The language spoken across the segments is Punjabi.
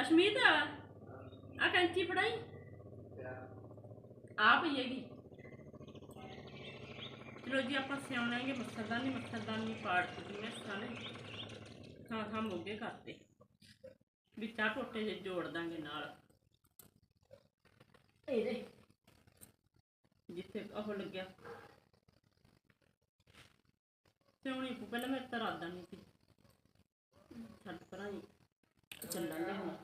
ਅਸ਼ਮੀਤ? ਆ ਕੈਂਚੀ ਫੜਾਈ? ਆ ਪਈ ਹੈਗੀ। ਚਲੋ ਜੀ ਆਪਾਂ ਸਿਆਉਣਾਂਗੇ ਮੱਛਰਦਾਨੀ ਮੱਛਰਦਾਨੀ ਪਾੜ ਚੁੱਕੀ ਮੈਂ ਸਾਰੇ। ਖਾ ਖਾ ਮੋਗੇ ਕਰਤੇ। ਵਿੱਚ ਆ ਟੋਟੇ ਜੇ ਜੋੜ ਦਾਂਗੇ ਨਾਲ। ਇਹਦੇ ਜਿੱਥੇ ਉਹ ਲੱਗਿਆ। ਸਿਆਉਣੀ ਪਹਿਲਾਂ ਮੈਂ ਤਾਂ ਰਾਦਾ ਨਹੀਂ ਸੀ। ਛੱਡ ਪਰਾਂ ਹੀ ਚੱਲਾਂਗੇ ਹੁਣ।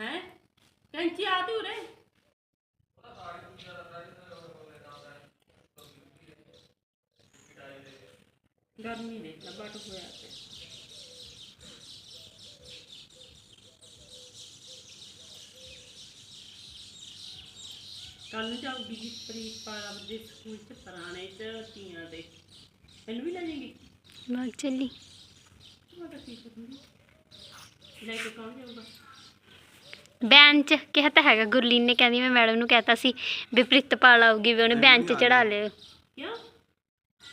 ਹੈ? ਕੈਂਚੀ ਆ ਤੀ ਉਰੇ। ਗਰਮੀ ਦੇ ਲੱਭਟ ਹੋਇਆ ਤੇ ਕੱਲ ਨੂੰ ਜਾਊਗੀ ਜੀ ਪ੍ਰੀਤ ਦੇ ਸਕੂਲ ਚ, ਪੁਰਾਣੇ ਚ ਤੀਆਂ ਦੇ। ਇਹਨੂੰ ਵੀ ਲੈ ਜਾਏਗੀ? ਮਾਗ ਚੱਲੀ। ਲੈ ਕੇ ਕੌਣ ਜਾਊਗਾ ਬੈਨ ਚ ਕਿਹਾ ਤਾਂ ਹੈਗਾ ਗੁਰਲੀਨ ਨੇ ਕਹਿੰਦੀ ਮੈਂ ਮੈਡਮ ਨੂੰ ਕਹਿਤਾ ਸੀ ਵੀ ਪ੍ਰਿਤਪਾਲ ਆਊਗੀ ਵੀ ਉਹਨੇ ਬੈਨ ਚ ਚੜਾ ਲਿਓ ਕਿਉਂ?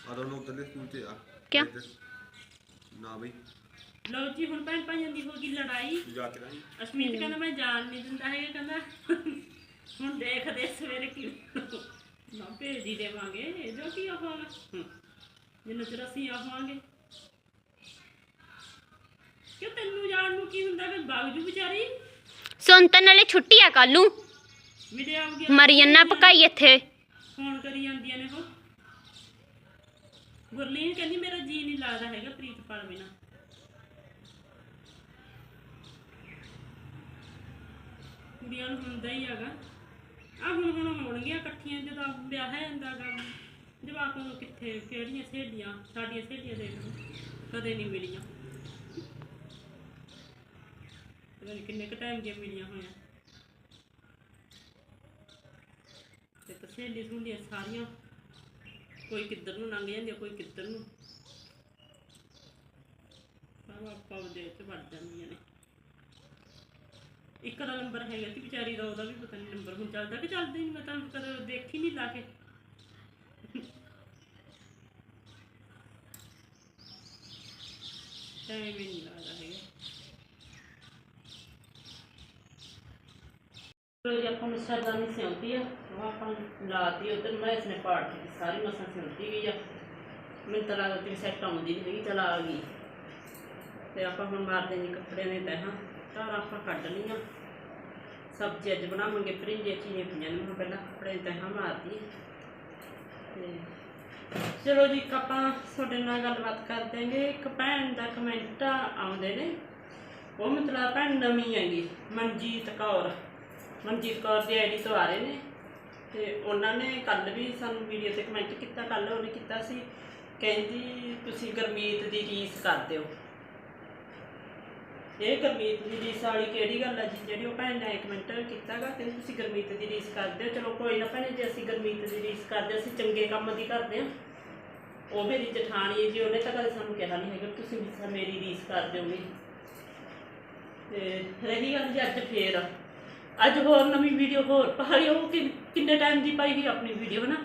ਆ ਦੋਨੋਂ ਉੱਤਰਲੇ ਸਕੂਲ ਤੇ ਆ। ਕਿਉਂ? ਨਾ ਬਈ। ਲਓ ਜੀ ਹੁਣ ਭੈਣ ਭਾਈਆਂ ਦੀ ਹੋ ਗਈ ਲੜਾਈ। ਜਾ ਕੇ ਰਹੀ। ਅਸ਼ਮੀਤ ਕਹਿੰਦਾ ਮੈਂ ਜਾਣ ਨਹੀਂ ਦਿੰਦਾ ਹੈਗਾ। ਕਹਿੰਦਾ ਹੁਣ ਦੇਖਦੇ ਸਵੇਰੇ ਕੀ ਨਾ ਭੇਜ ਹੀ ਦੇਵਾਂਗੇ ਜੋ ਕੀ ਹੋਗਾ ਜਿੰਨਾ ਚਿਰ ਅਸੀਂ ਆਵਾਂਗੇ ਕਿ ਤੈਨੂੰ ਜਾਣ ਨੂੰ ਕੀ ਹੁੰਦਾ ਕਿ ਬਾਗਜੂ ਵਿਚਾਰੀ? ਸੁਣ ਤਾਂ ਨਾਲੇ ਛੁੱਟੀ ਆ ਕੱਲ ਨੂੰ। ਮੇਰੇ ਆਉਗੀ ਮਰੀਅੰਨਾ ਪਕਾਈ ਇੱਥੇ। ਫੋਨ ਕਰੀ ਜਾਂਦੀਆਂ ਨੇ ਉਹ। ਗੁਰਲੀਨ ਕਹਿੰਦੀ ਮੇਰਾ ਜੀ ਨਹੀਂ ਲੱਗਦਾ ਹੈਗਾ ਪ੍ਰੀਤਪਾਲ ਬਿਨਾ। ਕੁੜੀਆਂ ਨੂੰ ਹੁੰਦਾ ਹੀ ਹੈਗਾ। ਆ ਹੁਣ ਹੁਣ ਹੋਣਗੀਆਂ ਇਕੱਠੀਆਂ ਜਦੋਂ ਵਿਆਹ ਜਾਂਦਾ ਗਾ ਜਵਾਕਾਂ ਨੂੰ ਕਿੱਥੇ ਕਿਹੜੀਆਂ ਸਹੇਲੀਆਂ ਸਾਡੀਆਂ ਸਹੇਲੀਆਂ ਦੇਖ ਲਓ ਕਦੇ ਨਹੀਂ ਮਿਲੀਆਂ ਪਤਾ ਨਹੀਂ ਕਿੰਨੇ ਕੁ ਟਾਈਮ ਦੀਆਂ ਮਿਲੀਆਂ ਹੋਈਆਂ? ਤੇ ਸਹੇਲੀ ਸੁਣਦੀਆਂ ਸਾਰੀਆਂ ਕੋਈ ਕਿੱਧਰ ਨੂੰ ਲੰਘ ਜਾਂਦੀ ਕੋਈ ਕਿੱਧਰ ਨੂੰ? ਪਰ ਆਪਾਂ ਉਹਦੇ ਚ ਵੜ ਜਾਂਦੀਆਂ ਨੇ। ਇੱਕ ਦਾ ਨੰਬਰ ਹੈਗਾ ਸੀ ਵਿਚਾਰੀ ਦਾ, ਉਹਦਾ ਵੀ ਪਤਾ ਨਹੀਂ ਨੰਬਰ ਹੁਣ ਚੱਲਦਾ ਕਿ ਚੱਲਦਾ ਨਹੀਂ ਮੈਂ ਤਾਂ ਕਦੇ ਦੇਖੀ ਨਹੀਂ ਲਾ ਕੇ। ਟਾਈਮ ਹੀ ਨਹੀਂ ਲੱਗਦਾ ਸਰਦਾਨੀ ਸਿਉਂਤੀ ਆ। ਉਹ ਆਪਾਂ ਲਾਤੀ ਉਧਰ ਮੈਂ ਇਸਨੇ ਪਾੜ ਦਿੱਤੀ ਸਾਰੀ ਮਸਾਂ ਸਿਉਂਤੀ ਗਈ ਆ। ਮੈਨੂੰ ਤਾਂ ਲੱਗਦਾ ਕਿ ਸੈੱਟ ਆਉਂਦੀ ਨਹੀਂ ਹੈਗੀ, ਚਲ ਆ ਗਈ। ਤੇ ਆਪਾਂ ਹੁਣ ਮਾਰਦੇ ਜੀ ਕੱਪੜਿਆਂ ਨੇ ਤਹਾਂ ਤਾਂ ਆਪਾਂ ਕੱਢ ਲਈਆਂ। ਸਬਜ਼ੀ ਅੱਜ ਬਣਾਵਾਂਗੇ ਪਰਿੰਜੇ ਚੀਨੇ ਪਈਆਂ ਨੇ, ਮੈਂ ਪਹਿਲਾਂ ਕੱਪੜੇ ਤਹਾਂ ਮਾਰਦੀ ਤੇ ਚਲੋ ਜੀ, ਇੱਕ ਆਪਾਂ ਤੁਹਾਡੇ ਨਾਲ ਗੱਲਬਾਤ ਕਰ ਦਿਆਂਗੇ। ਇੱਕ ਭੈਣ ਦਾ ਕਮੈਂਟ ਆਉਂਦੇ ਨੇ। ਉਹ ਮਤਲਬ ਭੈਣ ਨਵੀਂ ਹੈਗੀ, ਮਨਜੀਤ ਕੌਰ। ਮਨਜੀਤ ਕੌਰ ਦੀ ਆਈਡੀ ਤੋਂ ਆ ਰਹੇ ਨੇ। ਤੇ ਉਹਨਾਂ ਨੇ ਕੱਲ ਵੀ ਸਾਨੂੰ ਵੀਡੀਓ ਤੇ ਕਮੈਂਟ ਕੀਤਾ ਕੱਲ ਉਹਨੇ ਕੀਤਾ ਸੀ, ਕਹਿੰਦੀ ਤੁਸੀਂ ਗਰਮੀਤ ਦੀ ਰੀਸ ਕਰਦੇ ਹੋ ਇਹ ਗਰਮੀਤ ਦੀ ਰੀਸ ਵਾਲੀ ਕਿਹੜੀ ਗੱਲ ਹੈ ਜੀ? ਜਿਹੜੀ ਉਹ ਭੈਣ ਨੇ ਕਮੈਂਟ ਕੀਤਾਗਾ, ਕਹਿੰਦੀ ਤੁਸੀਂ ਗਰਮੀਤ ਦੀ ਰੀਸ ਕਰਦੇ ਹੋ ਚਲੋ ਕੋਈ ਨਾ ਭੈਣੇ, ਜੇ ਅਸੀਂ ਗਰਮੀਤ ਦੀ ਰੀਸ ਕਰਦੇ, ਅਸੀਂ ਚੰਗੇ ਕੰਮ ਦੀ ਕਰਦੇ ਹਾਂ। ਉਹ ਮੇਰੀ ਜਠਾਣੀ ਹੈ ਜੀ, ਉਹਨੇ ਤਾਂ ਕਦੇ ਸਾਨੂੰ ਕਿਹਾ ਨਹੀਂ ਹੈਗਾ, ਤੁਸੀਂ ਮੇਰੀ ਰੀਸ ਕਰ ਦਿਓਗੇ। ਤੇ ਰਹੀ ਗੱਲ ਜੀ ਅੱਜ ਫੇਰ। ਅੱਜ ਹੋਰ ਨਵੀਂ ਵੀਡੀਓ ਹੋਰ ਪਾਈ ਉਹ ਕਿ ਕਿੰਨੇ ਟਾਈਮ ਦੀ ਪਾਈ ਗਈ ਆਪਣੀ ਵੀਡੀਓ ਨਾ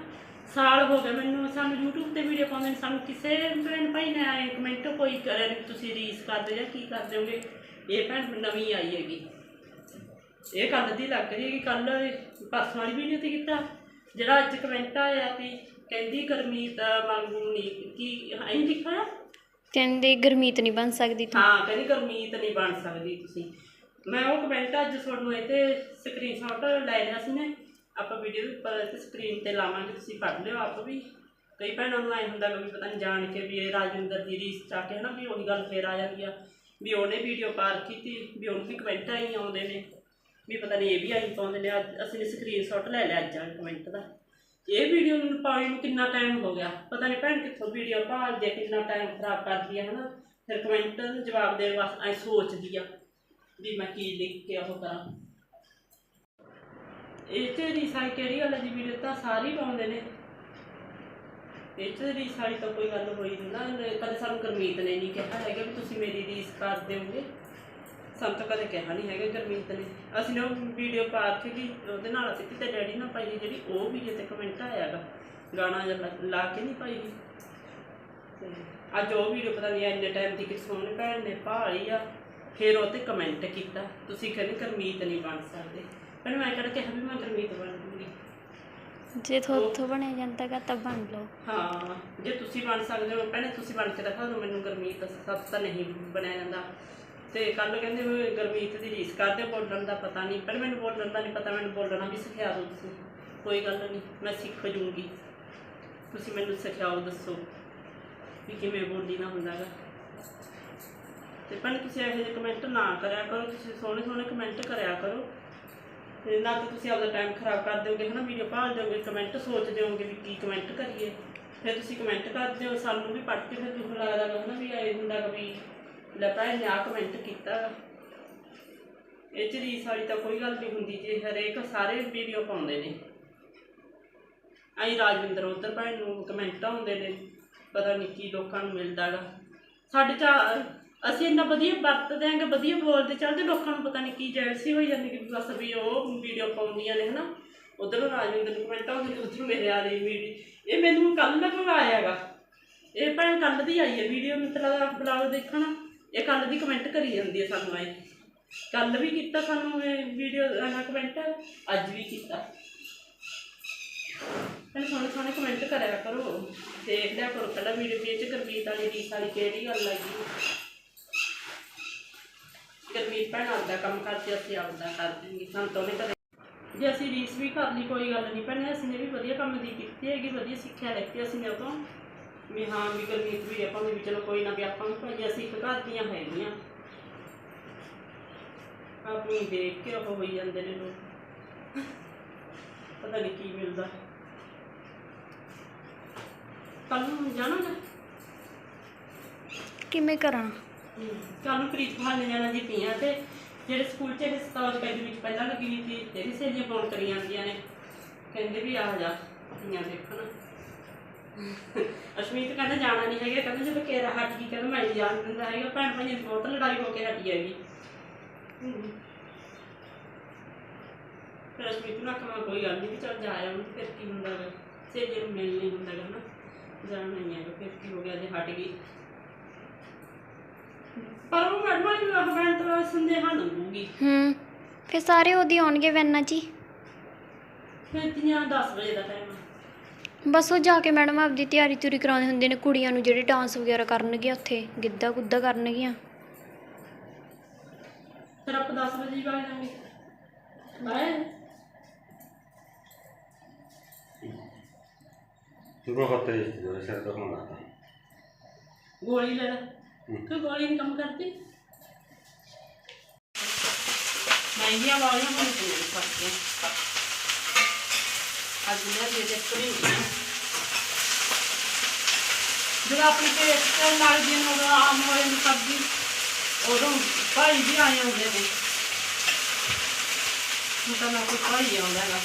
ਸਾਲ ਹੋ ਗਿਆ ਮੈਨੂੰ ਸਾਨੂੰ YouTube ਤੇ ਵੀਡੀਓ ਪਾਉਂਦੇ ਨੇ ਸਾਨੂੰ ਕਿਸੇ ਭੈਣ ਭਾਈ ਨੇ ਆਏ ਕਮੈਂਟ ਕੋਈ ਕਰੇ ਵੀ ਤੁਸੀਂ ਰੀਸ ਕਰਦੇ ਜਾਂ ਕੀ ਕਰਦੇ ਹੋਗੇ? ਇਹ ਭੈਣ ਨਵੀਂ ਆਈ ਹੈਗੀ। ਇਹ ਕੱਲ ਦੀ ਲੱਗ ਰਹੀ ਹੈ ਕਿ ਕੱਲ ਪਰਸੋਂ ਵਾਲੀ ਵੀਡੀਓ ਤੇ ਕੀਤਾ। ਜਿਹੜਾ ਅੱਜ ਕਮੈਂਟ ਆਇਆ ਵੀ ਕਹਿੰਦੀ ਗਰਮੀਤ ਵਾਂਗੂ ਨਹੀਂ ਕੀ ਐਂ ਲਿਖਿਆ ਕਹਿੰਦੇ ਗਰਮੀਤ ਨਹੀਂ ਬਣ ਸਕਦੀ ਤੂੰ। ਹਾਂ ਕਹਿੰਦੀ ਗਰਮੀਤ ਨਹੀਂ ਬਣ ਸਕਦੀ ਤੁਸੀਂ। ਮੈਂ ਉਹ ਕਮੈਂਟ ਅੱਜ ਤੁਹਾਨੂੰ ਇਹ ਤੇ ਸਕਰੀਨਸ਼ਾਟ ਲੈ ਲਿਆ ਸੀ ਨੇ, ਆਪਾਂ ਵੀਡੀਓ ਦੇ ਉੱਪਰ ਸਕਰੀਨ ਤੇ ਲਾਵਾਂਗੇ, ਤੁਸੀਂ ਪੜ੍ਹ ਲਿਓ ਆਪ ਵੀ। ਕਈ ਭੈਣਾਂ ਨੂੰ ਹੁੰਦਾ ਕਿ ਪਤਾ ਨਹੀਂ ਜਾਣ ਕੇ ਵੀ ਇਹ ਰਾਜਿੰਦਰ ਦੀ ਰੀਸ ਚਾ ਕੇ ਹਨਾ ਵੀ ਉਹੀ ਗੱਲ ਫੇਰ ਆ ਜਾਂਦੀ ਆ, ਵੀ ਉਹਨੇ ਵੀਡੀਓ ਪਾਰ ਕੀਤੀ, ਵੀ ਉਹਨੂੰ ਵੀ ਕਮੈਂਟ ਆਈ ਆਉਂਦੇ ਨੇ, ਵੀ ਪਤਾ ਨਹੀਂ ਇਹ ਵੀ ਆਈ ਪਾਉਂਦੇ ਨੇ ਅਸੀਂ ਨੇ ਸਕਰੀਨਸ਼ਾਟ ਲੈ ਲਿਆ ਅੱਜ ਵਾਲੇ ਕਮੈਂਟ ਦਾ। ਇਹ ਵੀਡੀਓ ਨੂੰ ਪਾਉਣ ਨੂੰ ਕਿੰਨਾ ਟਾਈਮ ਹੋ ਗਿਆ? ਪਤਾ ਨਹੀਂ ਭੈਣ ਕਿੱਥੋਂ ਵੀਡੀਓ ਭਾਲਦੀ ਆ, ਕਿੰਨਾ ਟਾਈਮ ਖਰਾਬ ਕਰਦੀ ਆ ਹਨਾ, ਫਿਰ ਕਮੈਂਟ ਜਵਾਬ ਦੇਣ ਵਾਸਤੇ ਐ ਸੋਚਦੀ ਆ। ਵੀ ਮੈਂ ਕੀ ਲਿਖ ਕੇ ਉਹ ਕਰਾਂ। ਇਹ ਤੇ ਰੀਸਾਈ ਕਿਹੜੀ ਗੱਲ ਜੀ? ਵੀਡੀਓ ਤਾਂ ਸਾਰੇ ਪਾਉਂਦੇ ਨੇ। ਇਹ ਤੇ ਰੀਸਾਈ ਤਾਂ ਕੋਈ ਗੱਲ ਹੋਈ ਨਹੀਂ ਨਾ। ਕਦੇ ਸਾਨੂੰ ਗਰਮੀਤ ਨੇ ਨਹੀਂ ਕਿਹਾ ਹੈਗਾ ਵੀ ਤੁਸੀਂ ਮੇਰੀ ਰੀਸ ਕਰ ਦਿਓਗੇ। ਸਾਨੂੰ ਤਾਂ ਕਦੇ ਕਿਹਾ ਨਹੀਂ ਹੈਗਾ ਗੁਰਮੀਤ ਨੇ। ਅਸੀਂ ਨੇ ਉਹ ਵੀਡੀਓ ਪਾ ਕੇ ਕਿ ਉਹਦੇ ਨਾਲ ਅਸੀਂ ਤੇ ਡੈਡੀ ਨਾਲ ਪਾਈ ਜਿਹੜੀ ਉਹ ਵੀਡੀਓ ਤੇ ਕਮੈਂਟ ਆਇਆਗਾ ਗਾਣਾ ਜਿਹਾ ਲਾ- ਕੇ ਨਹੀਂ ਪਾਈ ਸੀ। ਅੱਜ ਉਹ ਵੀਡੀਓ ਪਤਾ ਨਹੀਂ ਇੰਨੇ ਟਾਈਮ ਦੀ ਕਿਸ ਸੋਹਣੀ ਭੈਣ ਨੇ ਭਾਲੀ ਆ। ਫਿਰ ਉਹ ਤੇ ਕਮੈਂਟ ਕੀਤਾ। ਤੁਸੀਂ ਕਹਿੰਦੇ ਗਰਮੀਤ ਨਹੀਂ ਬਣ ਸਕਦੇ। ਪਰ ਮੈਂ ਕਿਹੜਾ ਕਿਹਾ ਵੀ ਮੈਂ ਗਰਮੀਤ ਬਣ ਦੂੰਗੀ ਜੇ ਥੋਥੋਂ ਬਣਿਆ ਜਾਂਦਾ ਗਾ ਤਾਂ ਬਣ ਲਓ। ਹਾਂ ਜੇ ਤੁਸੀਂ ਬਣ ਸਕਦੇ ਹੋ ਪਹਿਲੇ ਤੁਸੀਂ ਬਣ ਕੇ ਦਿਖਾ ਦਿਓ ਮੈਨੂੰ ਗਰਮੀਤ ਸਭ ਤਾਂ ਨਹੀਂ ਬਣਿਆ ਜਾਂਦਾ। ਤੇ ਕੱਲ ਕਹਿੰਦੇ ਵੀ ਗਰਮੀਤ ਦੀ ਰੀਸ ਕਰਦੇ ਬੋਲਣ ਦਾ ਪਤਾ ਨਹੀਂ। ਪਰ ਮੈਨੂੰ ਬੋਲਣ ਦਾ ਨਹੀਂ ਪਤਾ ਮੈਨੂੰ ਬੋਲਣਾ ਵੀ ਸਿਖਾ ਦਿਓ ਤੁਸੀਂ। ਕੋਈ ਗੱਲ ਨਹੀਂ ਮੈਂ ਸਿੱਖ ਜੂੰਗੀ। ਤੁਸੀਂ ਮੈਨੂੰ ਸਿਖਾਓ ਦੱਸੋ ਵੀ ਕਿਵੇਂ ਬੋਲੀ ਨਾ ਹੁੰਦਾਗਾ। ਤੇ ਭੈਣ ਤੁਸੀਂ ਇਹੋ ਜਿਹੇ ਕਮੈਂਟ ਨਾ ਕਰਿਆ ਕਰੋ, ਤੁਸੀਂ ਸੋਹਣੇ ਸੋਹਣੇ ਕਮੈਂਟ ਕਰਿਆ ਕਰੋ। ਤੇ ਨਾ ਤਾਂ ਤੁਸੀਂ ਆਪਦਾ ਟਾਈਮ ਖਰਾਬ ਕਰ ਦਿਓਗੇ, ਹਨਾ, ਵੀਡੀਓ ਭਾਲ ਦਿਓਗੇ ਕਮੈਂਟ ਸੋਚਦੇ ਹੋਗੇ ਵੀ ਕੀ ਕਮੈਂਟ ਕਰੀਏ। ਫਿਰ ਤੁਸੀਂ ਕਮੈਂਟ ਕਰਦੇ ਹੋ ਸਾਨੂੰ ਵੀ ਪੜ੍ਹ ਕੇ ਫਿਰ ਤੁਹਾਨੂੰ ਲੱਗਦਾ ਗਾ ਹਨਾ, ਵੀ ਇਹ ਹੁੰਦਾ ਵੀ ਲੈ ਭਾਈ ਨੇ ਆਹ ਕਮੈਂਟ ਕੀਤਾ। ਗਾ। ਇਹ ਚ ਰੀਸ ਵਾਲੀ ਤਾਂ ਕੋਈ ਗੱਲ ਨਹੀਂ ਹੁੰਦੀ ਜੇ ਹਰੇਕ ਸਾਰੇ ਵੀਡੀਓ ਪਾਉਂਦੇ ਨੇ। ਆਈ ਰਾਜਵਿੰਦਰ ਉਧਰ ਭਾਈ ਨੂੰ ਕਮੈਂਟ ਆਉਂਦੇ ਨੇ, ਪਤਾ ਨਹੀਂ ਕੀ ਲੋਕਾਂ ਨੂੰ ਮਿਲਦਾ ਗਾ। ਸਾਡੇ ਚਾਰ ਅਸੀਂ ਇੰਨਾ ਵਧੀਆ ਵਰਤਦੇ ਆਂਗੇ ਵਧੀਆ ਬੋਲਦੇ ਚੱਲਦੇ, ਲੋਕਾਂ ਨੂੰ ਪਤਾ ਨਹੀਂ ਕੀ ਜੈਲਸੀ ਹੋਈ ਜਾਂਦੀ ਕਿ ਬਸ ਵੀ ਉਹ ਵੀਡੀਓ ਪਾਉਂਦੀਆਂ ਨੇ, ਹਨਾ? ਉਧਰੋਂ ਰਾਜਵਿੰਦਰ ਨੂੰ ਕਮੈਂਟ ਆਉਂਦੇ ਨੇ ਉਧਰੋਂ ਮੇਰੇ ਆ ਰਹੀ ਵੀਡੀਓ ਇਹ ਮੈਨੂੰ ਕੱਲ ਦਾ ਮੰਗਾਇਆ ਹੈਗਾ। ਇਹ ਭੈਣ ਕੱਲ ਦੀ ਆਈ ਹੈ ਵੀਡੀਓ ਮਤਲਬ ਬਲੌਗ ਦੇਖਣਾ। ਇਹ ਕੱਲ ਦੀ ਕਮੈਂਟ ਕਰੀ ਜਾਂਦੀ ਹੈ ਸਾਨੂੰ ਆਏ। ਕੱਲ ਵੀ ਕੀਤਾ ਸਾਨੂੰ ਇਹ ਵੀਡੀਓ ਦਾ ਕਮੈਂਟ ਅੱਜ ਵੀ ਕੀਤਾ। ਪਹਿਲੇ ਸੋਹਣੇ ਸੋਹਣੇ ਕਮੈਂਟ ਕਰਿਆ ਕਰੋ। ਦੇਖ ਲਿਆ ਕਰੋ, ਪਹਿਲਾਂ ਵੀਡੀਓ ਵਿੱਚ ਗੁਰਮੀਤ ਵਾਲੀ ਰੀਸ ਵਾਲੀ ਕਿਹੜੀ ਗੱਲ ਲੱਗੀ ਗੁਰਮੀਤ ਭੈਣ ਆਪਦਾ ਕੰਮ ਕਰਦੀ ਅਸੀਂ ਆਪਦਾ ਕਰ ਦਿੰਗੇ ਸਾਨੂੰ ਤਾਂ ਉਹਨੇ ਕਦੇ ਜੇ ਅਸੀਂ ਰੀਸ ਵੀ ਕਰ ਲਈ ਕੋਈ ਗੱਲ ਨਹੀਂ ਭੈਣੇ ਅਸੀਂ ਨੇ ਵੀ ਵਧੀਆ ਕੰਮ ਦੀ ਕੀਤੀ ਹੈਗੀ ਵਧੀਆ ਸਿੱਖਿਆ ਲੈਤੀ ਅਸੀਂ ਨੇ ਉਹ ਤੋਂ ਵੀ ਹਾਂ ਵੀ ਗੁਰਮੀਤ ਵੀ ਆਪਾਂ ਨੂੰ ਵੀ ਚਲੋ ਕੋਈ ਨਾ ਵੀ ਆਪਾਂ ਨੂੰ ਭਾਈ ਅਸੀਂ ਇੱਕ ਘਰ ਦੀਆਂ ਹੈਗੀਆਂ। ਆਪ ਨੂੰ ਦੇਖ ਕੇ ਉਹ ਹੋਈ ਜਾਂਦੇ ਨੇ ਲੋਕ। ਪਤਾ ਨਹੀਂ ਕੀ ਮਿਲਦਾ। ਕੱਲ ਨੂੰ ਜਾਣਾ ਨਾ ਕਿਵੇਂ ਕਰਾਂ? ਕੱਲ ਨੂੰ ਪ੍ਰੀਤ ਭਾਲ ਨੇ ਜਾਣਾ ਜੀ ਪੀਆਂ ਤੇ ਜਿਹੜੇ ਸਕੂਲ ਚ ਇਹ ਸਤਾਵ ਦੇ ਵਿੱਚ ਪਹਿਲਾਂ ਲੱਗੀ ਹੋਈ ਸੀ ਤੇਰੀ ਸਹੇਲੀਆਂ ਫੋਨ ਕਰੀ ਜਾਂਦੀਆਂ ਨੇ। ਕਹਿੰਦੇ ਵੀ ਆ ਜਾ ਪੀਆਂ ਦੇਖਣ। ਅਸ਼ਮੀਤ ਕਹਿੰਦਾ ਜਾਣਾ ਨਹੀਂ ਹੈਗਾ, ਕਹਿੰਦਾ ਜਦੋਂ ਕੇਰਾ ਹਟ ਗਈ, ਕਹਿੰਦਾ ਮੈਂ ਜਾਣ ਦਿੰਦਾ ਹੈਗਾ, ਭੈਣ ਭਾਈਆਂ ਦੀ ਬਹੁਤ ਲੜਾਈ ਹੋ ਕੇ ਹਟੀ ਹੈਗੀ। ਹਮ। ਫਿਰ ਅਸ਼ਮੀਤ ਨੂੰ ਆਖਾਂ ਕੋਈ ਗੱਲ ਨਹੀਂ ਵੀ ਚੱਲ ਜਾ ਆਇਆ ਫਿਰ ਕੀ ਹੁੰਦਾ ਗਾ ਸਹੇਲੀ ਨੂੰ ਮਿਲ ਨਹੀਂ ਹੁੰਦਾ ਗਾ ਨਾ ਜਾਣਾ ਨਹੀਂ ਹੈਗਾ, ਫਿਰ ਕੀ ਹੋ ਗਿਆ, ਜੇ ਹਟ ਗਈ। ਪਰ ਉਹ ਮੈਡਮਾਂ ਨੂੰ ਹਸਬੰਡ ਤੋਂ ਸੰਦੇਹਾ ਲੱਗੂਗੀ ਹੂੰ ਫਿਰ ਸਾਰੇ ਉਹਦੀ ਆਉਣਗੇ ਵੈਨਾਂ ਜੀ ਫਿਰ ਤੀਆਂ 10 ਵਜੇ ਦਾ ਟਾਈਮ ਬਸ ਉਹ ਜਾ ਕੇ ਮੈਡਮ ਆਪਦੀ ਤਿਆਰੀ ਤੁਰੀ ਕਰਾਉਂਦੇ ਹੁੰਦੇ ਨੇ ਕੁੜੀਆਂ ਨੂੰ ਜਿਹੜੇ ਡਾਂਸ ਵਗੈਰਾ ਕਰਨਗੀਆਂ ਉੱਥੇ ਗਿੱਧਾ ਗੁੱਧਾ ਕਰਨਗੀਆਂ। ਫਿਰ ਆਪਾਂ 10 ਵਜੇ ਹੀ ਬਾਹਰ ਜਾਵਾਂਗੇ। ਬਾਏ ਤੂੰ ਬਹੁਤ ਤੇਜ਼ ਹੋ ਰਿਹਾ ਸਿਰ ਤੋਂ ਹੋਣਾ ਗੋਲੀ ਲੈ ਲੈ। ਕਿ ਗੋਲੀ ਨਹੀਂ ਕੰਮ ਕਰਦੀ? ਮਹਿੰਗੀਆਂ ਵਾਲੀਆਂ ਹੁਣ ਕਿੰਨੇ ਸਕਦੇ ਅੱਜ ਮੈਂ ਦੇ ਦੇ ਕਰੀ ਜਦੋਂ ਆਪਣੇ ਪੇਟ ਤੇ ਲੱਗਦੀ ਹੈ ਉਦੋਂ ਸਬਜ਼ੀ, ਉਦੋਂ ਭਾਈ ਵੀ ਆਏ ਹੁੰਦੇ ਨੇ। ਹੁਣ ਤਾਂ ਨਾ ਕੋਈ ਭਾਈ ਆਉਂਦਾ ਹੈਗਾ।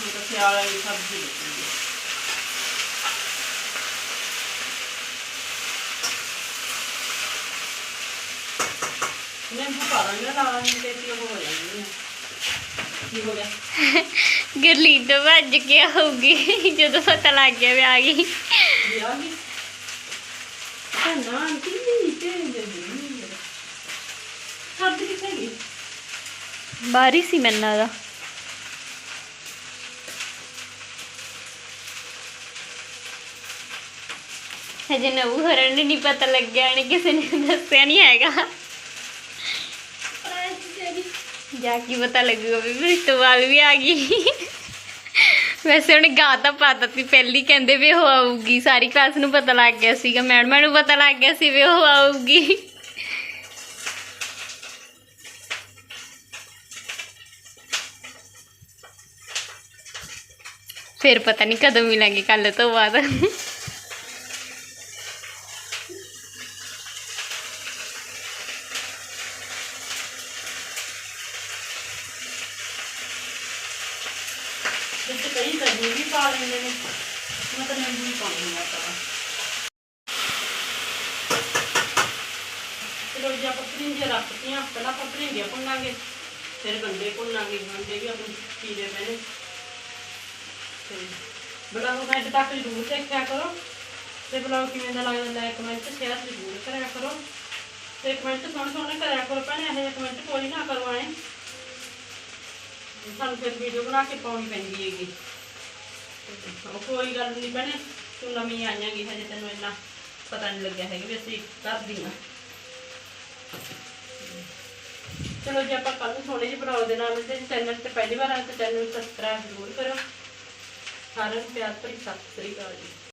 ਹੁਣ ਤਾਂ ਸਿਆਲ ਵਾਲੀ ਸਬਜ਼ੀ ਲੱਗੀ ਹੈ ਨਿੰਬੂ ਪਾ ਦਾਂਗੇ ਲਾ ਦਾਂਗੇ ਤੇ ਕੀ ਹੋ ਜਾਂਦੀ ਹੈ ਕੀ ਹੋ ਗਿਆ? ਗਰਲੀਨ ਤੋਂ ਭੱਜ ਕੇ ਆਊਗੀ ਜਦੋਂ ਪਤਾ ਲੱਗ ਗਿਆ ਵੀ ਆ ਗਈ। ਵੀ ਆ ਗਈ? ਤਾਂ ਨਾ ਆਂਟੀ ਨਹੀਂ ਤੇ ਨਹੀਂ ਸਬਜ਼ੀ ਕਿੱਥੇ ਗਈ? ਬਾਰੀ ਸੀ ਮੈਨੂੰ ਲੱਗਦਾ ਹਜੇ ਨਵੂ ਹਰਨ ਨਹੀਂ ਪਤਾ ਲੱਗਿਆ ਨੇ ਕਿਸੇ ਨੇ ਦੱਸਿਆ ਨਹੀਂ ਹੈਗਾ। ਜਾ ਕੇ ਪਤਾ ਲੱਗੂਗਾ ਵੀ ਰਿਤਵਾਲ ਵੀ ਆ ਗਈ। ਵੈਸੇ ਉਹਨੇ ਗਾ ਤਾਂ ਪਾਤਾ ਸੀ ਪਹਿਲੀ ਕਹਿੰਦੇ ਵੀ ਉਹ ਆਊਗੀ। ਸਾਰੀ ਕਲਾਸ ਨੂੰ ਪਤਾ ਲੱਗ ਗਿਆ ਸੀਗਾ ਮੈਡਮਾਂ ਨੂੰ ਪਤਾ ਲੱਗ ਗਿਆ ਸੀ ਵੀ ਉਹ ਆਊਗੀ। ਫਿਰ ਪਤਾ ਨਹੀਂ ਕਦੋਂ ਮਿਲਾਂਗੇ ਕੱਲ ਤੋਂ ਬਾਅਦ ਵਿੱਚ ਕਈ ਦਹੀਂ ਵੀ ਪਾ ਲੈਂਦੇ ਨੇ। ਮੈਂ ਤਾਂ ਨਿੰਬੂ ਹੀ ਪਾਉਂਦੀ ਹਾਂ ਤਾਂ ਚਲੋ ਜੀ, ਆਪਾਂ ਪਰਿੰਗੇ ਰੱਖਤੀਆਂ ਪਹਿਲਾਂ ਆਪਾਂ ਪਰਿੰਗੇ ਭੁੰਨਾਂਗੇ, ਫਿਰ ਗੰਡੇ ਭੁੰਨਾਂਗੇ। ਗੰਡੇ ਵੀ ਆਪਣੇ ਪੀਲੇ ਪੈਣੇ। ਤੇ ਬੜਾ ਹੋ ਤੱਕ ਜ਼ਰੂਰ ਦੇਖਿਆ ਕਰੋ। ਤੇ ਬਲੌਗ ਕਿਵੇਂ ਦਾ ਲੱਗਦਾ ਲਾਈਕ ਕਮੈਂਟ ਸ਼ੇਅਰ ਜ਼ਰੂਰ ਕਰਿਆ ਕਰੋ। ਤੇ ਕਮੈਂਟ ਸੋਹਣੇ ਸੋਹਣੇ ਕਰਿਆ ਕਰੋ ਭੈਣੇ, ਇਹੋ ਜਿਹੇ ਕਮੈਂਟ ਕੋਈ ਨਾ ਕਰੋ ਐਂ। ਸਾਨੂੰ ਫਿਰ ਵੀਡੀਓ ਬਣਾ ਕੇ ਪਾਉਣੀ ਪੈਂਦੀ ਹੈਗੀ। ਉਹ ਕੋਈ ਗੱਲ ਨਹੀਂ ਭੈਣੇ, ਤੂੰ ਨਵੀਂ ਆਈਆਂ ਗੀ ਹਜੇ ਤੈਨੂੰ ਇੰਨਾ ਪਤਾ ਨਹੀਂ ਲੱਗਿਆ ਹੈਗਾ ਵੀ ਅਸੀਂ ਕਰਦੀਆਂ ਚਲੋ ਜੇ ਆਪਾਂ ਕੱਲ ਨੂੰ ਸੋਹਣੇ ਜਿਹੇ ਬਲੌਗ ਦੇ ਨਾਲ ਤੇ ਚੈਨਲ ਤੇ ਪਹਿਲੀ ਵਾਰ ਆਏ ਤਾਂ ਚੈਨਲ ਨੂੰ ਸਬਸਕ੍ਰਾਈਬ ਜ਼ਰੂਰ ਕਰੋ ਸਾਰਿਆਂ ਨੂੰ ਪਿਆਰ ਭਰੀ ਸਤਿ ਸ੍ਰੀ ਅਕਾਲ ਜੀ।